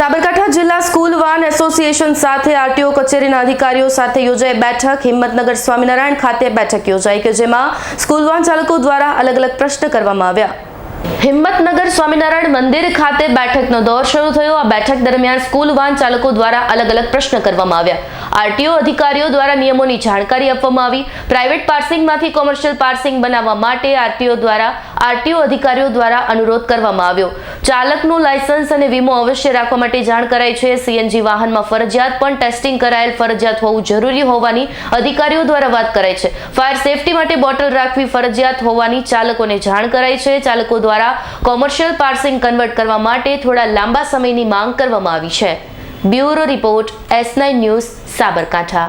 સાબરકાંઠા જિલ્લા school van association સાથે RTO કચેરીના અધિકારીઓ સાથે યોજાઈ બેઠક. હિંમતનગર સ્વામિનારાયણ ખાતે બેઠક યોજાઈ કે જેમાં સ્કૂલ વાન ચાલકો દ્વારા અલગ અલગ પ્રશ્ન કરવામાં આવ્યા. હિંમતનગર સ્વામિનારાયણ મંદિર ખાતે બેઠકનો દોર શરૂ થયો. આ બેઠક દરમિયાન સ્કૂલ વાન ચાલકો દ્વારા અલગ અલગ પ્રશ્ન કરવામાં આવ્યા. આરટીઓ અધિકારીઓ દ્વારા નિયમોની જાણકારી આપવામાં આવી. પ્રાઇવેટ પાર્સિંગમાંથી કોમર્શિયલ પાર્સિંગ બનાવવા માટે આરટીઓ દ્વારા, આરટીઓ અધિકારીઓ દ્વારા અનુરોધ કરવામાં આવ્યો. ચાલકનું લાયસન્સ અને વીમો અવશ્ય રાખવા માટે જાણ કરાઈ છે. સીએનજી વાહનમાં ફરજિયાત પણ ટેસ્ટિંગ કરાયેલ ફરજિયાત હોવું જરૂરી હોવાની અધિકારીઓ દ્વારા વાત કરાઈ છે. ફાયર સેફટી માટે બોટલ રાખવી ફરજિયાત હોવાની ચાલકોને જાણ કરાઈ છે. ચાલકો દ્વારા કોમર્શિયલ પાર્સિંગ કન્વર્ટ કરવા માટે થોડા લાંબા સમયની માંગ કરવામાં આવી છે. Bureau report S news Sabarkantha.